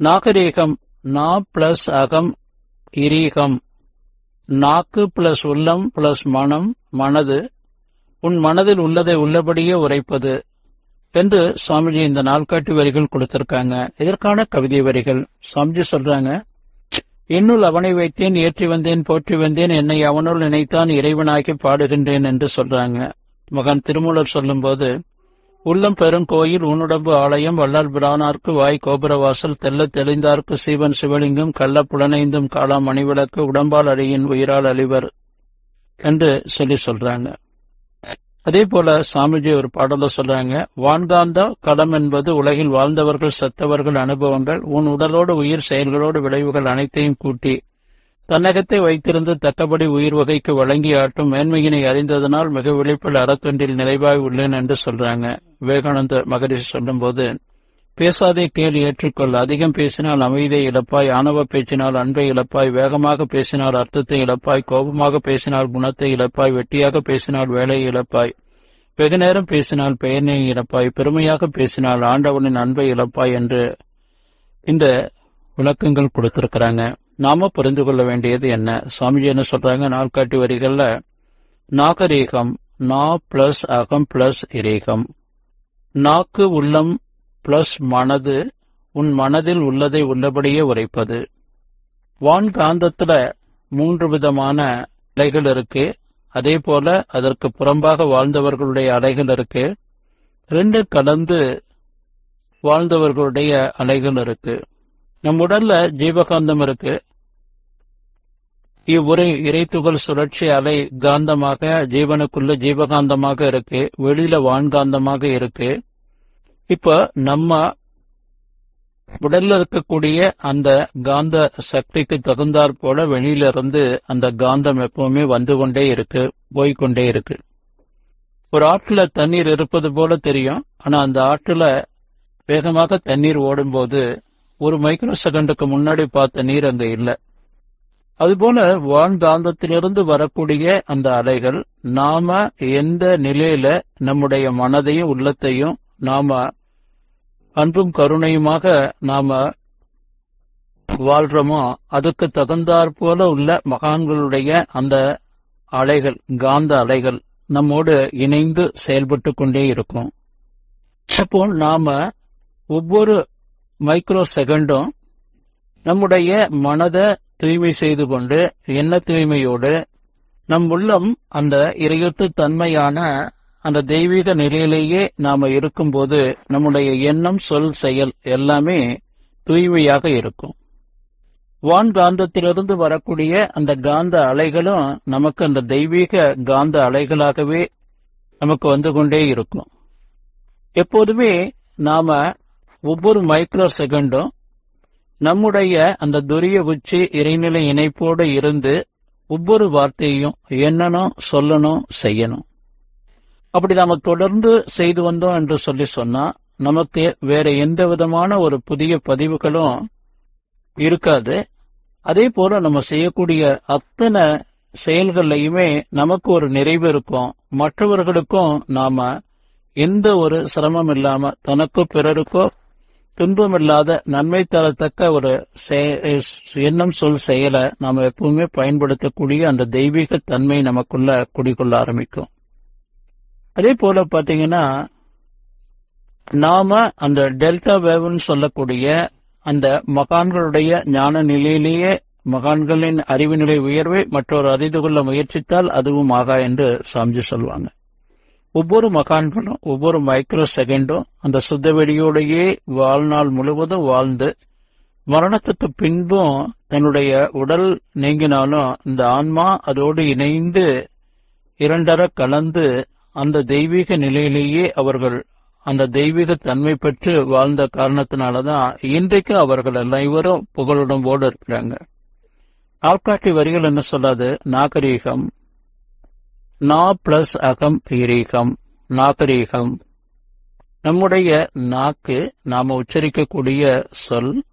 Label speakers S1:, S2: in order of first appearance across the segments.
S1: நாகரீகம் நா பிளஸ் அகம் இரீகம். நாக்கு பிளஸ் உள்ளம் பிளஸ் மனம் மனது. உன் மனதில் உள்ளதை உள்ளபடியே உரைப்பது. என்று சுவாமிஜி இந்த நாள்காட்டி வரிகள் கொடுத்திருக்காங்க. இதற்கான கவிதை வரிகள். சுவாமிஜி சொல்றாங்க என்னுள் அவனை வைத்தேன் ஏற்றி வந்தேன் போற்றி வந்தேன் என்னை அவனுள் நினைத்தான் இறைவனாகி பாடுகின்றேன் என்று சொல்றாங்க. மகன் திருமூலர் சொல்லும்போது உள்ளம் பெருங்கோயில் உன்னுடம்பு ஆலயம் வள்ளல் பிரானார்க்கு வாய் கோபுரவாசல் தெல்ல தெளிந்தார்க்கு சீவன் சிவலிங்கம் கள்ள புலனைந்தும் காலாம் மணிவிளக்கு உடம்பால் அழியின் உயிரால் அழிவர் என்று சொல்லி சொல்றாங்க. அதே போல சாமிஜி ஒரு பாடல சொல்றாங்க வான்காந்த களம் என்பது உலகில் வாழ்ந்தவர்கள் செத்தவர்கள் அனுபவங்கள் உன் உடலோடு உயிர் செயல்களோடு விளைவுகள் அனைத்தையும் கூட்டி தன்னகத்தை வைத்திருந்து தட்டபடி உயிர் வகைக்கு வழங்கி ஆட்டும் மேன்மையினை அறிந்ததனால் மிக விழிப்பில் அறத்தொன்றில் நிறைவாய் உள்ளேன் என்று சொல்றாங்க. விவேகானந்த மகரிஷி சொல்லும்போது பேசாதே கேள் ஏற்றுக்கொள். அதிகம் பேசினால் அமைதியை இழப்பாய். ஆணவ பேச்சினால் அன்பை இழப்பாய். வேகமாக பேசினால் அர்த்தத்தை இழப்பாய். கோபமாக பேசினால் குணத்தை இழப்பாய். வெட்டியாக பேசினால் வேலையை இழப்பாய். வெகு நேரம் பேசினால் பெயனை இழப்பாய். பெருமையாக பேசினால் ஆண்டவனின் அன்பை இழப்பாய் என்று இந்த விளக்கங்கள் கொடுத்திருக்கிறாங்க. நாம புரிந்து கொள்ள வேண்டியது என்ன? சுவாமிஜி என்ன சொல்றாங்க? நாள்காட்டி வரிகள்ல நாகரீகம் நா பிளஸ் அகம் பிளஸ் இரீகம். நாக்கு உள்ளம் பிளஸ் மனது உன் மனதில் உள்ளதை உள்ளபடியே உரைப்பது. வான்காந்தத்துல மூன்று விதமான அலைகள் இருக்கு. அதே போல அதற்கு புறம்பாக வாழ்ந்தவர்களுடைய அலைகள் இருக்கு. ரெண்டு கலந்து வாழ்ந்தவர்களுடைய அலைகள் இருக்கு. நம் உடல்ல ஜீவகாந்தம் இருக்கு. இவ்வுரை இறைத்துகள் சுழற்சி அலை காந்தமாக ஜீவனுக்குள்ள ஜீவகாந்தமாக இருக்கு வெளியில வான்காந்தமாக இருக்கு. இப்ப நம்ம உடல்ல இருக்கக்கூடிய அந்த காந்த சக்திக்கு தகுந்தாற் போல வெளியில இருந்து அந்த காந்தம் எப்பவுமே வந்து கொண்டே இருக்கு போய்கொண்டே இருக்கு. ஒரு ஆற்றுல தண்ணீர் இருப்பது போல தெரியும் ஆனா அந்த ஆற்றுல வேகமாக தண்ணீர் ஓடும்போது ஒரு மைக்ரோ செகண்டுக்கு முன்னாடி பார்த்த நீர் அங்க இல்லை. அதுபோல வான்காந்தத்திலிருந்து வரக்கூடிய அந்த அலைகள் நாம எந்த நிலையில நம்முடைய மனதையும் உள்ளத்தையும் நாம அன்பும் கருணையுமாக நாம வாழ்றோமோ அதுக்கு தகுந்தாற் போல உள்ள மகான்களுடைய அந்த அலைகள் காந்த அலைகள் நம்மோடு இணைந்து செயல்பட்டு கொண்டே இருக்கும். அப்போ நாம ஒவ்வொரு மைக்ரோ செகண்டும் நம்முடைய மனதை தூய்மை செய்து கொண்டு எண்ண தூய்மையோடு நம் உள்ளம் அந்த இறையொத்து தன்மையான அந்த தெய்வீக நிலையிலேயே நாம இருக்கும்போது நம்முடைய எண்ணம் சொல் செயல் எல்லாமே தூய்மையாக இருக்கும். வான் காந்தத்திலிருந்து வரக்கூடிய அந்த காந்த அலைகளும் நமக்கு அந்த தெய்வீக காந்த அலைகளாகவே நமக்கு வந்து கொண்டே இருக்கும். எப்போதுமே நாம ஒவ்வொரு மைக்ரோ செகண்டும் நம்முடைய அந்த துரிய உச்சி இறைநிலை இணைப்போடு இருந்து ஒவ்வொரு வார்த்தையையும் என்னனும் சொல்லணும் செய்யணும். அப்படி நாம தொடர்ந்து செய்து வந்தோம் என்று சொல்லி சொன்னா நமக்கு வேற எந்த விதமான ஒரு புதிய பதிவுகளும் இருக்காது. அதே போல நம்ம செய்யக்கூடிய அத்தனை செயல்கள்லையுமே நமக்கு ஒரு நிறைவு இருக்கும். மற்றவர்களுக்கும் நாம எந்த ஒரு சிரமம் இல்லாம தனக்கோ பிறருக்கோ துன்பமில்லாத நன்மை தரத்தக்க ஒரு எண்ணம் சொல் செயலை நாம எப்பவுமே பயன்படுத்தக்கூடிய அந்த தெய்வீக தன்மை நமக்குள்ள குடிக்கொள்ள ஆரம்பிக்கும். அதே போல பாத்தீங்கன்னா நாம அந்த டெல்டா வேவ்னு சொல்லக்கூடிய அந்த மகான்களுடைய ஞான நிலையிலேயே மகான்களின் அறிவு நிலை உயர்வை மற்றொரு அறிந்து கொள்ள முயற்சித்தால் அதுவும் ஆகா என்று சாமிஜி சொல்லுவாங்க ஒவ்வொரு மகான்களும் ஒவ்வொரு மைக்ரோ செகண்டும் அந்த சுத்த வெடியோடையே வாழ்நாள் முழுவதும் வாழ்ந்து மரணத்துக்கு பின்பும் தன்னுடைய உடல் நீங்கினாலும் இந்த ஆன்மா அதோடு இணைந்து இரண்டர கலந்து அந்த தெய்வீக நிலையிலேயே அவர்கள் அந்த தெய்வீக தன்மை பெற்று வாழ்ந்த காரணத்தினாலதான் இன்றைக்கு அவர்கள் அனைவரும் புகழுடம்போடு இருக்கிறாங்க ஆள்காட்டி வரிகள் என்ன சொல்லாது? நாகரீகம் நா பிளஸ் அகம் ஈரீகம் நாகரீகம் நம்முடைய நாக்கு நாம உச்சரிக்கக்கூடிய சொல்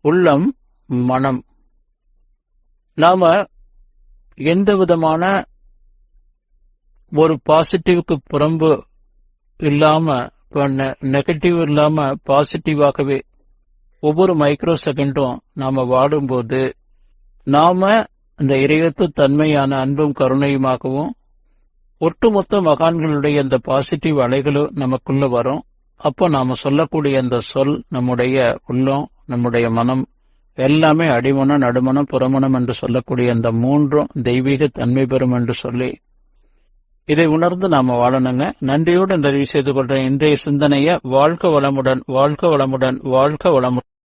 S1: உள்ளம் மனம். நாம எந்த விதமான ஒரு பாசிட்டிவ்க்கு புறம்பு இல்லாம நெகட்டிவ் இல்லாம பாசிட்டிவாகவே ஒவ்வொரு மைக்ரோ செகண்டும் நாம வாடும்போது நாம இந்த இறையத்து தன்மையான அன்பும் கருணையுமாகவும் ஒட்டுமொத்த மகான்களுடைய இந்த பாசிட்டிவ் அலைகளும் நமக்குள்ள வரும். அப்போ நாம சொல்லக்கூடிய அந்த சொல் நம்முடைய உள்ளம் நம்முடைய மனம் எல்லாமே அடிமனம் நடுமனம் புறமணம் என்று சொல்லக்கூடிய அந்த மூன்றும் தெய்வீக தன்மை பெறும் என்று சொல்லி இதை உணர்ந்து நாம வாழணுங்க. நன்றியோடு நிறைவு செய்து கொள்ற இன்றைய சிந்தனைய வாழ்க வளமுடன் வாழ்க வளமுடன் வாழ்க வளமுடன்.